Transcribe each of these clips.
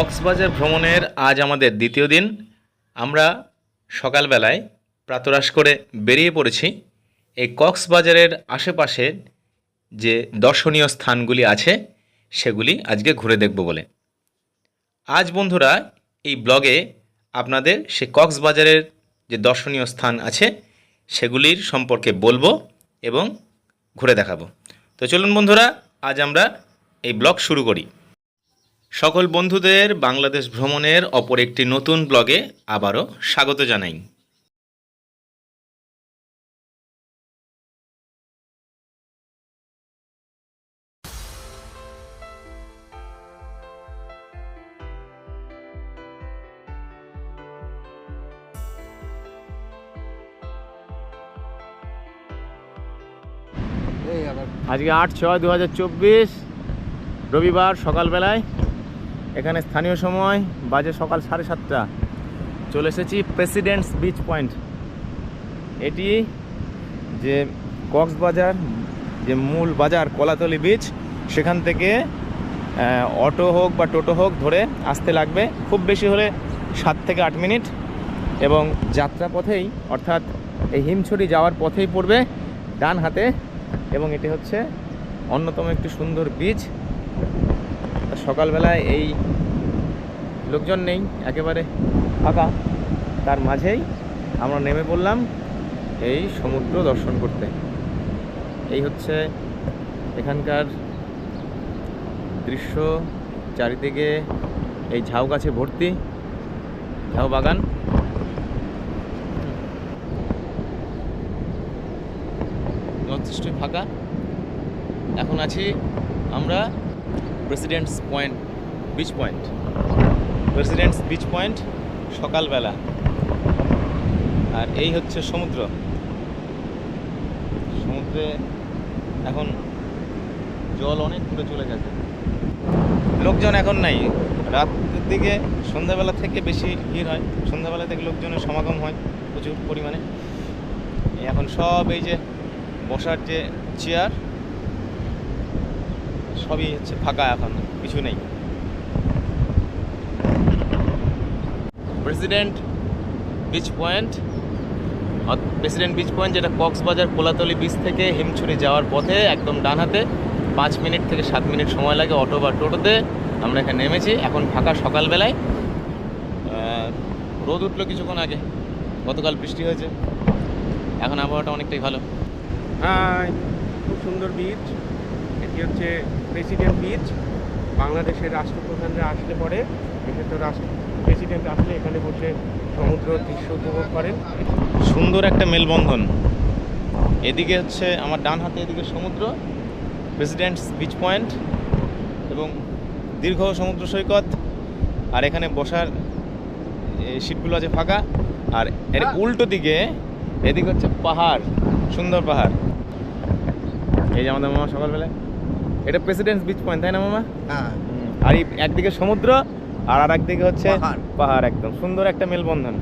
কক্সবাজার ভ্রমণের আজ আমাদের দ্বিতীয় দিন। আমরা সকালবেলায় প্রাতরাশ করে বেরিয়ে পড়েছি। এই কক্সবাজারের আশেপাশে যে দর্শনীয় স্থানগুলি আছে, সেগুলি আজকে ঘুরে দেখব বলে। আজ বন্ধুরা, এই ব্লগে আপনাদের সে কক্সবাজারের যে দর্শনীয় স্থান আছে, সেগুলির সম্পর্কে বলব এবং ঘুরে দেখাবো। তো চলুন বন্ধুরা, আজ আমরা এই ব্লগ শুরু করি। সকল বন্ধুদের বাংলাদেশ ভ্রমণের অপর একটি নতুন ব্লগে আবারও স্বাগত জানাই। আজকে আট ছয় দু রবিবার সকালবেলায় এখানে স্থানীয় সময় বাজে সকাল সাড়ে সাতটা। চলে এসেছি প্রেসিডেন্টস বিচ পয়েন্ট এটি যে কক্সবাজার, যে মূল বাজার কলাতলি বিচ সেখান থেকে অটো হোক বা টোটো হোক ধরে আসতে লাগবে। খুব বেশি হলে সাত থেকে আট মিনিট। এবং যাত্রা পথেই, অর্থাৎ এই হিমছড়ি যাওয়ার পথেই পড়বে ডান হাতে। এবং এটি হচ্ছে অন্যতম একটি সুন্দর বীজ সকালবেলায় এই লোকজন নেই, একেবারে ফাঁকা। তার মাঝেই আমরা নেমে পড়লাম এই সমুদ্র দর্শন করতে। এই হচ্ছে এখানকার দৃশ্য, চারিদিকে এই ঝাউ গাছে ভর্তি, ঝাউ বাগান। যথেষ্ট ফাঁকা। এখন আছি আমরা president's point beach point president's beach point সকালবেলা। আর এই হচ্ছে সমুদ্র। সমুদ্রে এখন জল অনেক দূরে চলে গেছে। লোকজন এখন নাই। রাতের দিকে সন্ধ্যাবেলা থেকে বেশি ভিড় হয়। সন্ধ্যাবেলা থেকে লোকজনের সমাগম হয় প্রচুর পরিমাণে। এখন সব এই যে বসার যে চেয়ার সবই হচ্ছে ফাঁকা এখন, কিছু নেই। President beach point president beach point যেটা কক্সবাজার, কোলাতলি বিচ থেকে হিমছড়ি যাওয়ার পথে একদম ডান হাতে, পাঁচ মিনিট থেকে সাত মিনিট সময় লাগে অটো বা টোটোতে আমরা এখানে নেমেছি। এখন ফাঁকা সকালবেলায়। রোদ উঠল কিছুক্ষণ আগে, গতকাল বৃষ্টি হয়েছে। এখন আবহাওয়াটা অনেকটাই ভালো। হ্যাঁ খুব সুন্দর বিচ এটি হচ্ছে প্রেসিডেন্ট বিচ বাংলাদেশের রাষ্ট্রপ্রধানরা আসলে পরে এখানে তো রাষ্ট্র প্রেসিডেন্ট আসলে এখানে বসে সমুদ্র দৃশ্য উপভোগ করেন। সুন্দর একটা মেলবন্ধন। এদিকে হচ্ছে আমার ডান হাতে এদিকে সমুদ্র প্রেসিডেন্টস বিচ পয়েন্ট এবং দীর্ঘ সমুদ্র সৈকত আর এখানে বসার সিটগুলো আছে ফাঁকা আর এর উল্টো দিকে এদিকে হচ্ছে পাহাড় সুন্দর পাহাড়। এই যে আমাদের মামা সকালবেলায়। এটা প্রেসিডেন্টস বিচ পয়েন্ট তাই না মামা? হ্যাঁ। আর একদিকে সমুদ্র আর আর একদিকে হচ্ছে পাহাড়। পাহাড় একদম। সুন্দর একটা মেলবন্ধন।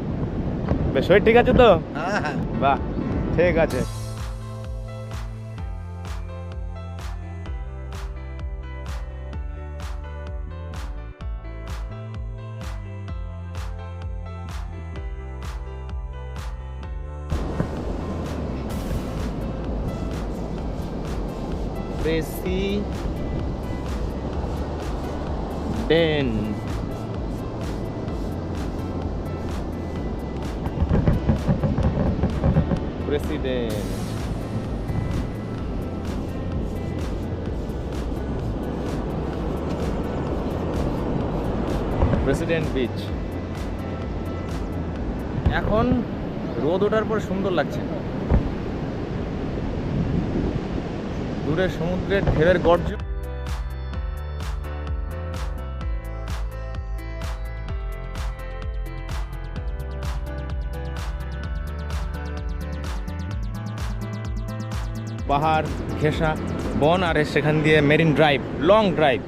বেশ শরীর ঠিক আছে তো? হ্যাঁ হ্যাঁ। বাহ ঠিক আছে। ডেন প্রেসিডেন্ট প্রেসিডেন্ট বিচ এখন রোদ ওঠার পর সুন্দর লাগছে। দূরে সমুদ্রের ঢেউয়ের গর্জ পাহাড় ঘেঁষা বন আর সেখান দিয়ে marine drive long drive.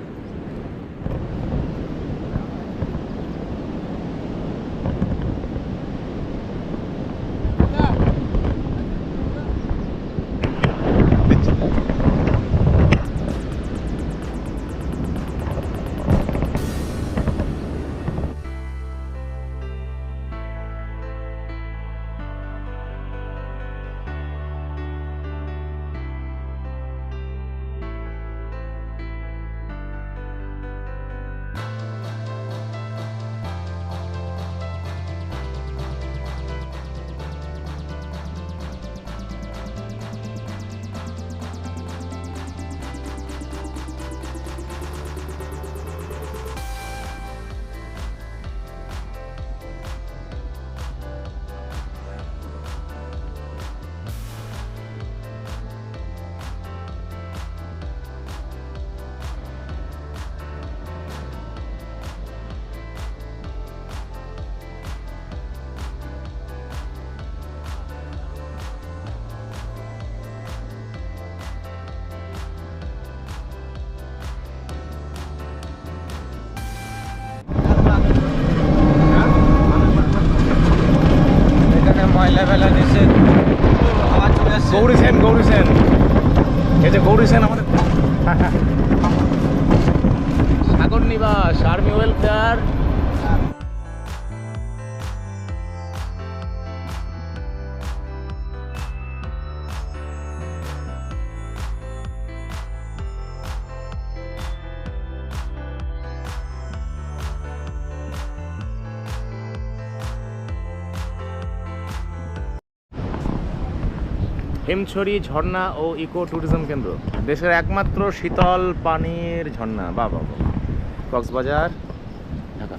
Gouri Sen Gouri Sen. এই যে গৌরী সেন আমাদের সাগর নিবাস আর্মি ওয়েলফেয়ার হিমছড়ি ঝর্ণা ও ইকো ট্যুরিজম কেন্দ্র। দেশের একমাত্র শীতল পানির ঝর্ণা। বা বাবা কক্সবাজার ঢাকা।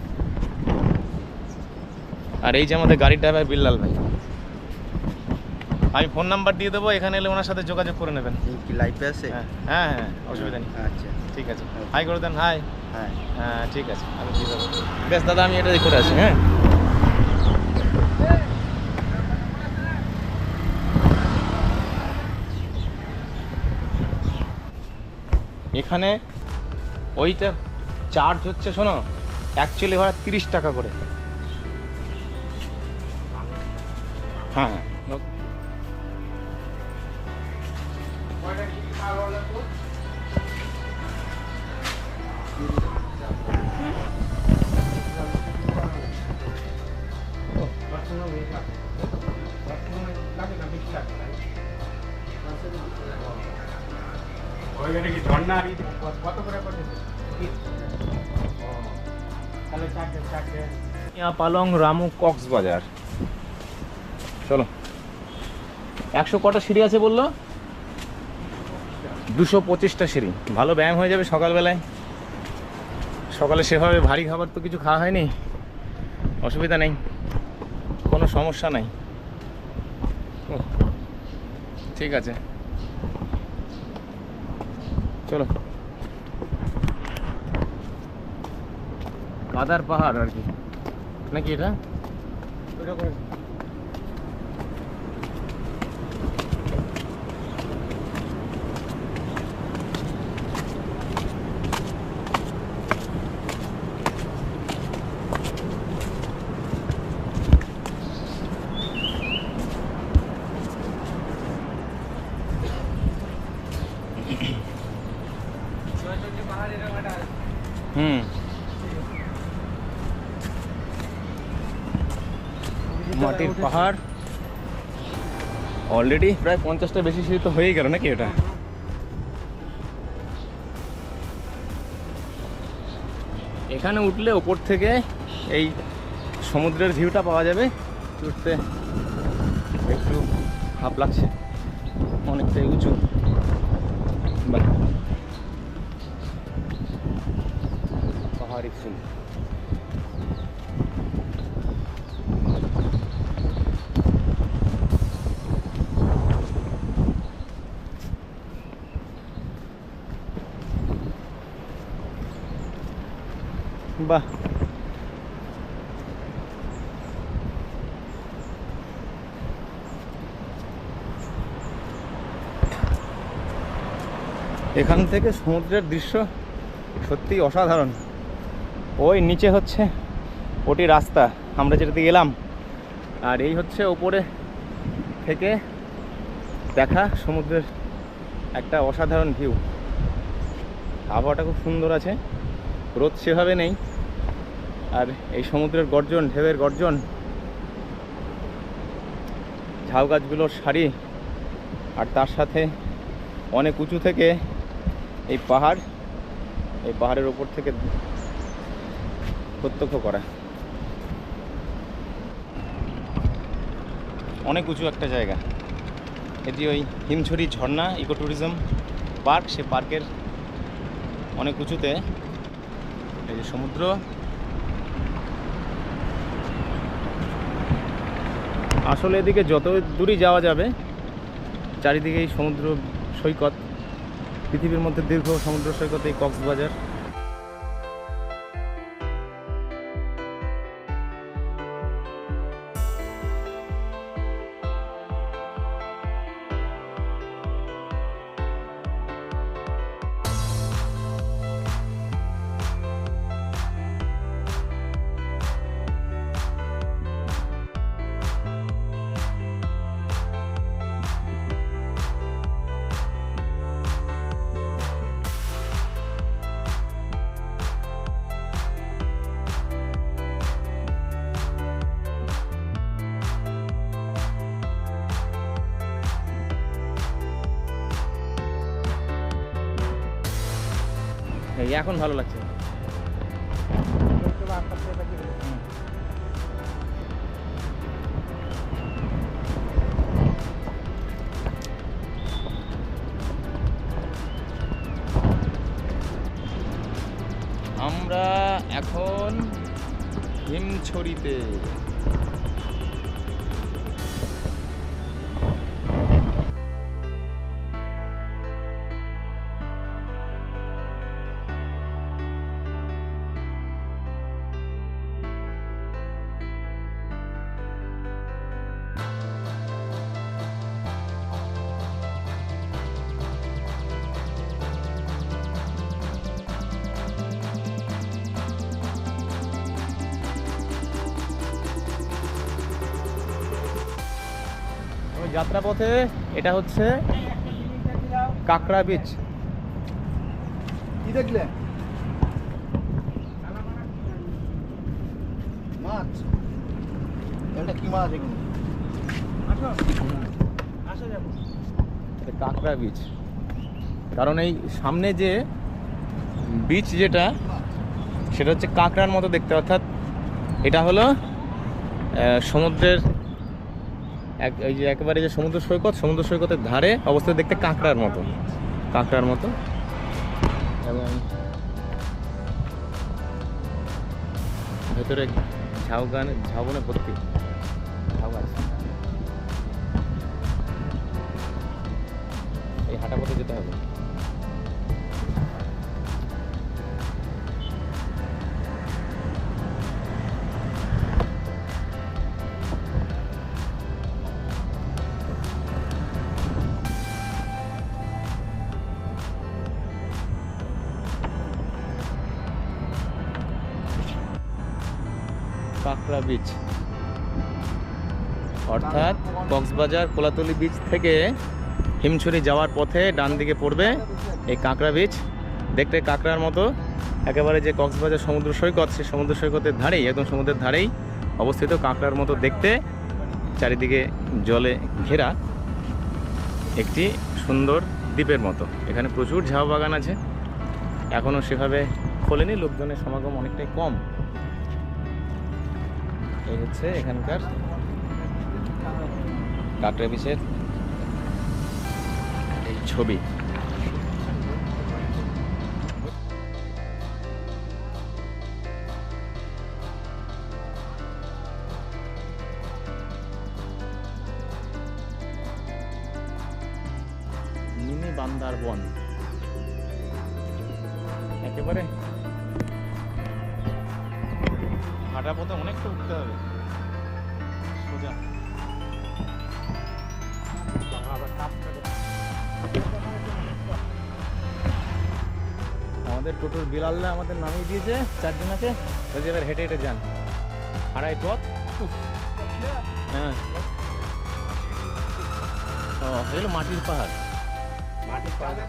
আর এই যে আমাদের গাড়ির ড্রাইভার বিল্লাল ভাই। আমি ফোন নাম্বার দিয়ে দেবো এখানে এলে ওনার সাথে যোগাযোগ করে নেবেন। কি লাইফে আছে? হ্যাঁ হ্যাঁ হ্যাঁ অসুবিধা নেই। আচ্ছা। ঠিক আছে। হাই করে দেন হাই হ্যাঁ হ্যাঁ ঠিক আছে আমি দিয়ে দেবো। বেশ দাদা আমি এটা করে আছি হ্যাঁ? এখানে ওইটা চার্জ হচ্ছে শোনো অ্যাকচুয়ালি ভাড়া তিরিশ টাকা করে। হ্যাঁ। পালং রামু কক্সবাজার। একশো কটা সিঁড়ি আছে বলল? দুশো পঁচিশটা সিঁড়ি। ভালো ব্যায়াম হয়ে যাবে সকালবেলায়। সকালে সেভাবে ভারী খাবার তো কিছু খাওয়া হয়নি। অসুবিধা নেই। কোনো সমস্যা নাই। ঠিক আছে। চলো। কাদার পাহাড় আর কি। নাকি এটা ওটা করে হুম মাটির পাহাড়। অলরেডি প্রায় পঞ্চাশটা বেশি সিঁড়ি তো হয়েই গেল নাকি এটা? এখানে উঠলে ওপর থেকে এই সমুদ্রের ভিউটা পাওয়া যাবে। উঠতে একটু হাফ লাগছে। অনেকটাই উঁচু। পাহাড়ি ফুল বাহ। এখান থেকে সমুদ্রের দৃশ্য সত্যি অসাধারণ। ওই নিচে হচ্ছে ওটি রাস্তা। আমরা যেটাতে গেলাম, আর এই হচ্ছে ওপরে থেকে দেখা সমুদ্রের একটা অসাধারণ ভিউ আবহাওয়াটা খুব সুন্দর আছে, রোদ সেভাবে নেই। আর এই সমুদ্রের গর্জন, ঢেউয়ের গর্জন, ঝাউ গাছগুলোর সারি, আর তার সাথে অনেক উঁচু থেকে এই পাহাড়, এই পাহাড়ের ওপর থেকে প্রত্যক্ষ করা। অনেক উঁচু একটা জায়গা। এটি ওই হিমছড়ি ঝর্ণা ইকো ট্যুরিজম পার্ক। সে পার্কের অনেক উঁচুতে এই যে সমুদ্র আসলে এদিকে যত দূরই যাওয়া যাবে, চারিদিকে এই সমুদ্র সৈকত, পৃথিবীর মধ্যে দীর্ঘ সমুদ্র সৈকত এই কক্সবাজার। ভালো লাগছে? আমরা এখন হিমছড়িতে যাত্রাপথে এটা হচ্ছে কাকড়া বিচ কি দেখলে? মাছ। এটা কি এগুলো? কাকড়া বিচ কারণ এই সামনে যে বিচ যেটা সেটা হচ্ছে কাঁকড়ার মতো দেখতে। অর্থাৎ এটা হলো সমুদ্রের এক, এই যে একেবারে যে সমুদ্র সৈকত, সমুদ্র সৈকতের ধারে অবস্থা দেখতে কাঁকড়ার মতো কাঁকড়ার মতো। এবং ভেতরে ঝাউ গান ঝাউবনে ভর্তি। ঝাউ আছে এই হাঁটা পথে যেতে হবে। বিচ অর্থাৎ কক্সবাজার কোলাতলি বিচ থেকে হিমছড়ি যাওয়ার পথে ডান দিকে পড়বে এই কাঁকড়া বিচ দেখতে কাঁকড়ার মতো, একেবারে যে কক্সবাজার সমুদ্র সৈকত, সেই সমুদ্র সৈকতের ধারেই, একদম সমুদ্রের ধারেই অবস্থিত কাঁকড়ার মতো দেখতে। চারিদিকে জলে ঘেরা একটি সুন্দর দ্বীপের মতো। এখানে প্রচুর ঝাউ বাগান আছে। এখনও সেভাবে খোলেনি, লোকজনের সমাগম অনেকটাই কম। এই হচ্ছে এখানকার কাঁকড়া বিচের এই ছবি। বিলাল্লা আমাদের নামিয়ে দিয়েছে চারজনাকে বলছে এবার হেঁটে হেঁটে যান। আড়াই পথ? হ্যাঁ। ও এগুলো মাটির পাহাড়। মাটির পাহাড়ে।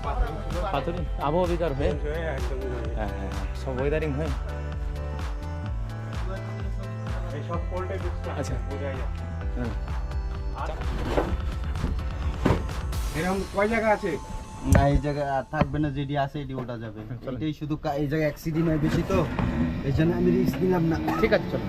পাথর আবহাওয়া বিকার হয়ে হয়ে হয়ে। হ্যাঁ সব ওয়েদারিং হয়ে। আচ্ছা। হ্যাঁ। এরকম কয় জায়গা আছে? না এই জায়গায় আর থাকবে না যেটি আছে এটি ওটা যাবে। এটাই শুধু এই জায়গায় অ্যাক্সিডেন্ট হয় বেশি তো এই জন্য আমি রিস্ক নিলাম না। ঠিক আছে চলো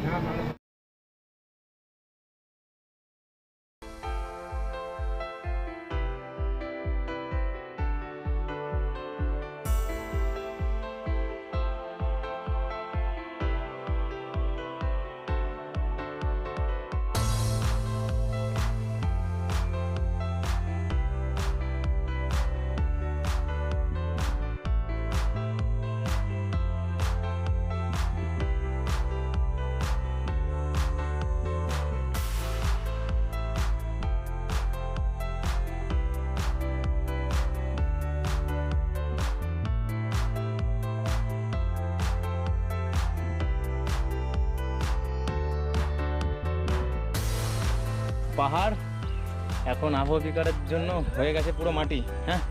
পাহাড় এখন আবহাওয়া বিকারের জন্য হয়ে গেছে পুরো মাটি হ্যাঁ?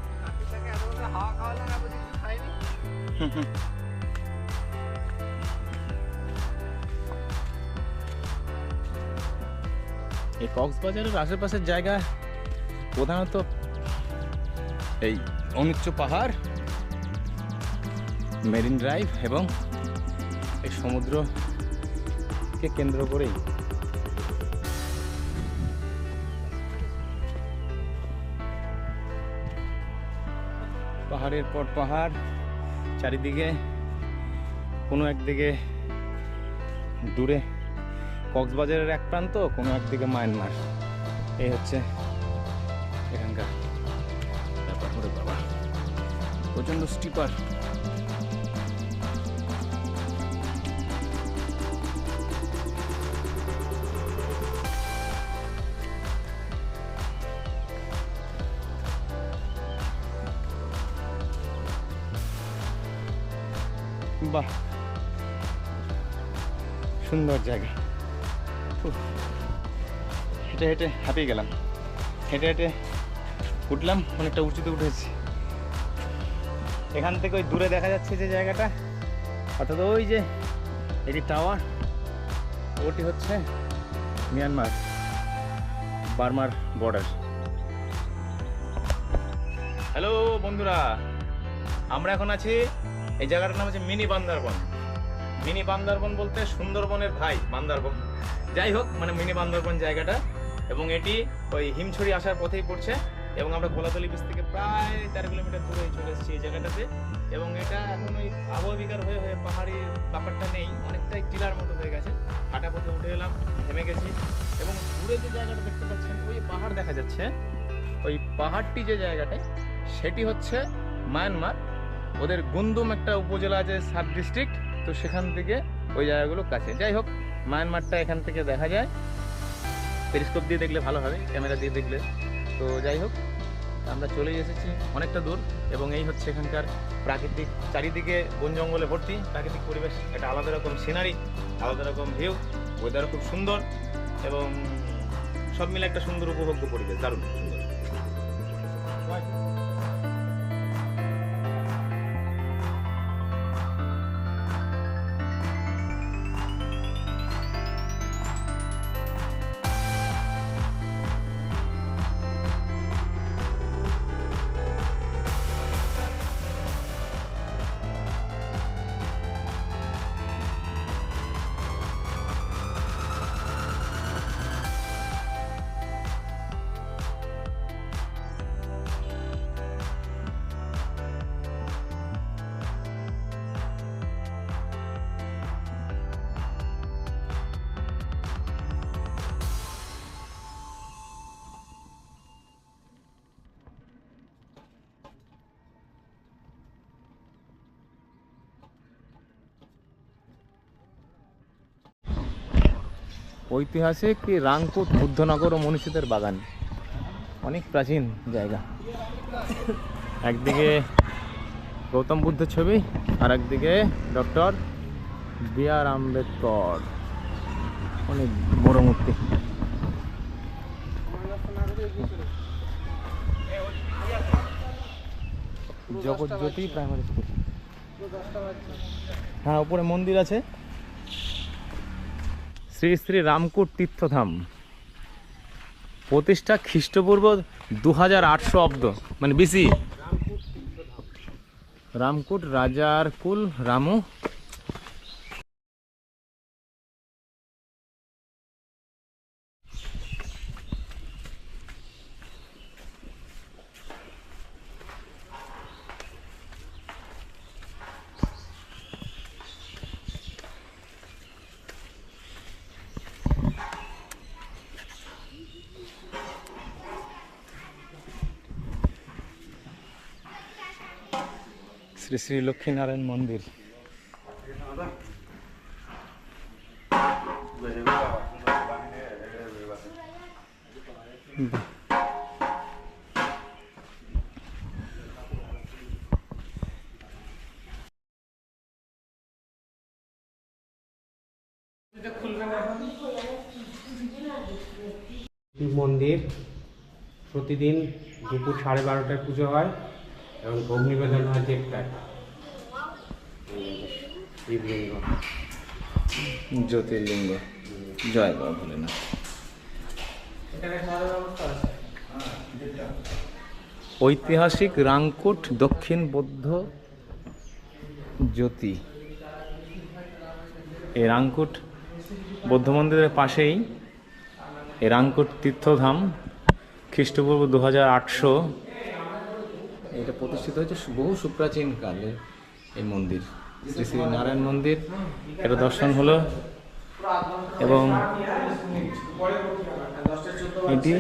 এই কক্সবাজারের আশেপাশের জায়গা প্রধানত এই অনুচ্চ পাহাড়, মেরিন ড্রাইভ এবং এই সমুদ্রকে কেন্দ্র করেই পাহাড়ের পর পাহাড়, চারিদিকে কোনো একদিকে দূরে কক্সবাজারের এক প্রান্ত, কোনো একদিকে মায়ানমার। এই হচ্ছে এখানকার প্রচণ্ড স্টিপার সুন্দর জায়গা হেঁটে হেঁটে হাঁপিয়ে গেলাম। হেঁটে হেঁটে উঠলাম, অনেকটা উঁচুতে উঠেছি। এখান থেকে ওই দূরে দেখা যাচ্ছে যে জায়গাটা, অর্থাৎ ওই যে এটি টাওয়ার, ওটি হচ্ছে মিয়ানমার, বার্মার বর্ডার হ্যালো বন্ধুরা, আমরা এখন আছি এই জায়গাটার নাম হচ্ছে মিনি বান্দারবন। মিনি বান্দারবন বলতে সুন্দরবনের ভাই, বান্দারবন। যাই হোক মানে মিনি বান্দারবন জায়গাটা, এবং এটি ওই হিমছড়ি আসার পথেই পড়ছে, এবং আমরা গোলাতলি বিচ থেকে প্রায় তেরো কিলোমিটার দূরে চলে এসেছি এই জায়গাটাতে, এবং এটা এখন ওই আবহাওয়া বিকার হয়ে হয়ে পাহাড়ি ব্যাপারটা নেই, অনেকটাই টিলার মতো হয়ে গেছে। হাঁটা পথে উঠে এলাম, থেমে গেছি, এবং দূরে যে জায়গাটা দেখতে পাচ্ছেন, ওই পাহাড় দেখা যাচ্ছে। ওই পাহাড়টি যে জায়গাটায়, সেটি হচ্ছে মায়ানমার। ওদের গুন্দুম একটা উপজেলা আছে সাব ডিস্ট্রিক্ট তো সেখান থেকে ওই জায়গাগুলো কাছে। যাই হোক, মায়ানমারটা এখান থেকে দেখা যায়। পেরিস্কোপ দিয়ে দেখলে ভালো হবে, ক্যামেরা দিয়ে দেখলে। তো যাই হোক, আমরা চলে এসেছি অনেকটা দূর এবং এই হচ্ছে এখানকার প্রাকৃতিক চারিদিকে বন জঙ্গলে ভর্তি। প্রাকৃতিক পরিবেশ, একটা আলাদা রকম সিনারি আলাদা রকম ভিউ ওয়েদার খুব সুন্দর এবং সব মিলে একটা সুন্দর উপভোগ্য পরিবেশ, দারুণ। ঐতিহাসিক রাংকুট বুদ্ধনগর ও মনীষীদের বাগান। অনেক প্রাচীন জায়গা। একদিকে গৌতম বুদ্ধের ছবি আর একদিকে ডক্টর বি আর আম্বেদকর। অনেক বড় মূর্তি। Jagatjyoti primary school. হ্যাঁ উপরে মন্দির আছে। শ্রী শ্রী রামকুট তীর্থধাম। প্রতিষ্ঠা খ্রিস্টপূর্ব দু হাজার আটশো অব্দ মানে বিসি রামকুট রাজার কুল রামু শ্রী লক্ষ্মীনারায়ণ মন্দির। মন্দির, প্রতিদিন দুপুর সাড়ে বারোটায় পুজো হয় এবং ভোগ নিবেদন হয় দেড়টায়। শিবলিঙ্গ। জ্যোতির্লিঙ্গ। জয় বাবা ভোলেনাথ। ঐতিহাসিক রাংকুট দক্ষিণ বৌদ্ধ জ্যোতি। এই রাংকুট বৌদ্ধ মন্দিরের পাশেই এই রাংকুট তীর্থধাম খ্রিস্টপূর্ব দু হাজার আটশো। এটা প্রতিষ্ঠিত হয়েছে বহু সুপ্রাচীন কালের এই মন্দির। শ্রী শ্রী নারায়ণ মন্দির। এটা দর্শন হলো। এবং এটি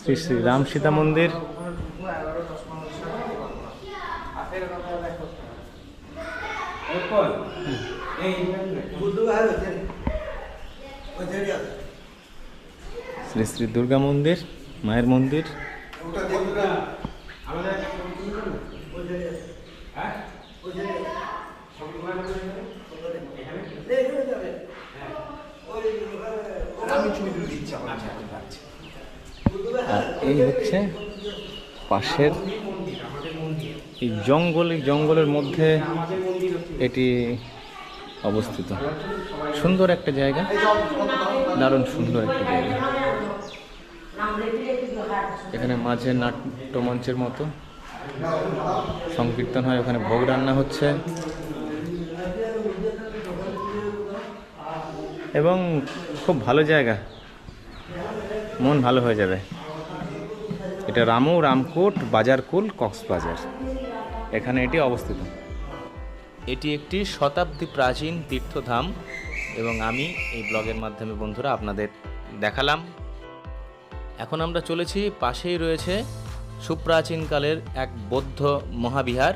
শ্রী শ্রী রাম সীতা মন্দির। শ্রী শ্রী দুর্গা মন্দির, মায়ের মন্দির আর এই হচ্ছে পাশের এই জঙ্গল এই জঙ্গলের মধ্যে এটি অবস্থিত। সুন্দর একটা জায়গা, দারুণ সুন্দর একটা জায়গা। এখানে মাঝে নাট্য মঞ্চের মতো সংকীর্তন হয়, ওখানে ভোগ রান্না হচ্ছে। এবং খুব ভালো জায়গা, মন ভালো হয়ে যাবে। এটা রামু রামকোট বাজারকুল কক্সবাজার। এখানে এটি অবস্থিত। এটি একটি শতাব্দী প্রাচীন তীর্থধাম এবং আমি এই ব্লগের মাধ্যমে বন্ধুরা আপনাদের দেখালাম। এখন আমরা চলেছি পাশেই রয়েছে সুপ্রাচীনকালের এক বৌদ্ধ মহাবিহার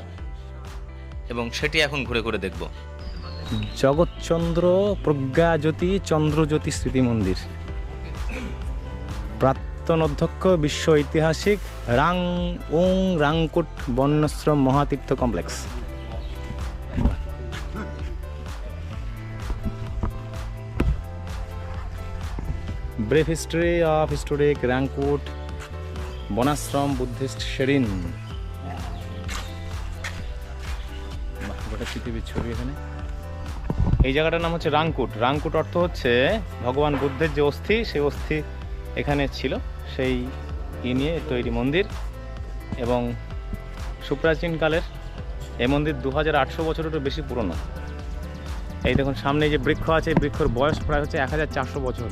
এবং সেটি এখন ঘুরে ঘুরে দেখব। জগৎচন্দ্র প্রজ্ঞাজ্যোতি চন্দ্রজ্যোতি স্মৃতি মন্দির প্রাক্তন অধ্যক্ষ, বিশ্ব ঐতিহাসিক রাং ওং Rangkut Banashram মহাতীর্থ complex. Brief history of historic Rangkut Banashram Buddhist shrine. পৃথিবীর ছবি এখানে। এই জায়গাটার নাম হচ্ছে রাংকুট। রাংকুট অর্থ হচ্ছে ভগবান বুদ্ধের যে অস্থি, সেই অস্থি এখানে ছিল। সেই ই নিয়ে তৈরি মন্দির এবং সুপ্রাচীনকালের এই মন্দির দু হাজার আটশো বছরেরও বেশি পুরনো। এই দেখুন, সামনে যে বৃক্ষ আছে বৃক্ষর বয়স প্রায় হচ্ছে এক হাজার চারশো বছর।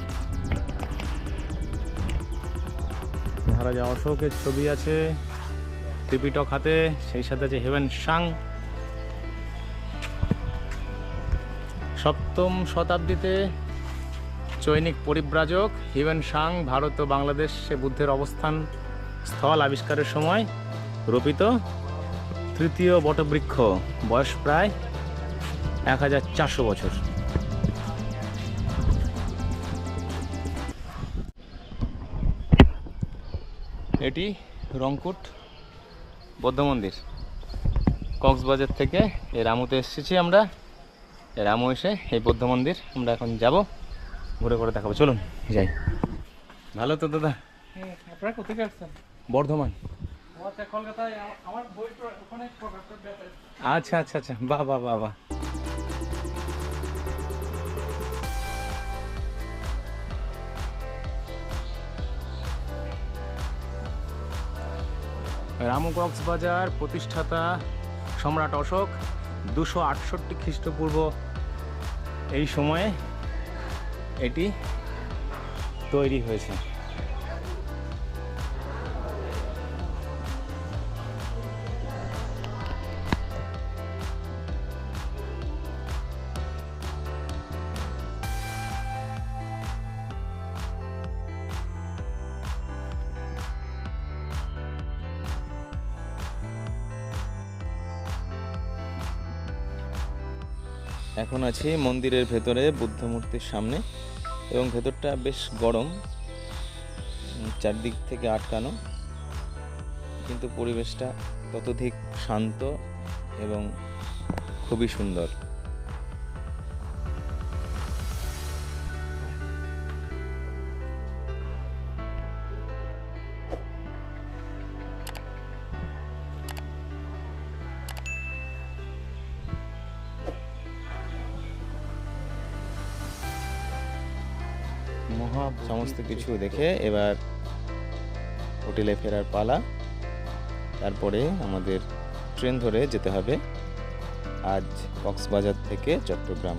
মহারাজা অশোকের ছবি আছে ত্রিপিটক হাতে, সেই সাথে আছে হেভেন সাং সপ্তম শতাব্দীতে চৈনিক পরিব্রাজক হিউয়েন সাং ভারত ও বাংলাদেশে বুদ্ধের অবস্থান স্থল আবিষ্কারের সময় রোপিত তৃতীয় বটবৃক্ষ, বয়স প্রায় এক হাজার চারশো বছর। এটি রংকুট বৌদ্ধ মন্দির। কক্সবাজার থেকে এই রামুতে এসেছি আমরা। রামু এসে এই বৌদ্ধ মন্দির, আমরা এখন যাব। ঘুরে ঘুরে দেখাবো। চলুন যাই। ভালো তো দাদা? হ্যাঁ আপনারা কোথেকে আসছেন বর্ধমান। আচ্ছা। আচ্ছা আচ্ছা আচ্ছা। বাহ বাহ বাহ বাহ। রামু কক্সবাজার প্রতিষ্ঠাতা সম্রাট অশোক দুশো আটষট্টি খ্রিস্টপূর্ব এই সময়ে এটি তৈরি হয়েছে। এখন আছি মন্দিরের ভেতরে বুদ্ধ মূর্তির সামনে। এবং ভেতরটা বেশ গরম চারদিক থেকে আটকানো। কিন্তু পরিবেশটা ততোধিক শান্ত এবং খুবই সুন্দর। কিছু দেখে এবার হোটেলে ফেরার পালা। তারপরে আমাদের ট্রেন ধরে যেতে হবে আজ কক্সবাজার থেকে চট্টগ্রাম।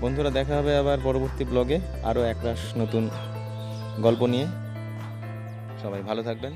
বন্ধুরা, দেখা হবে আবার পরবর্তী ব্লগে। আরও একরাশ নতুন গল্প নিয়ে। সবাই ভালো থাকবেন।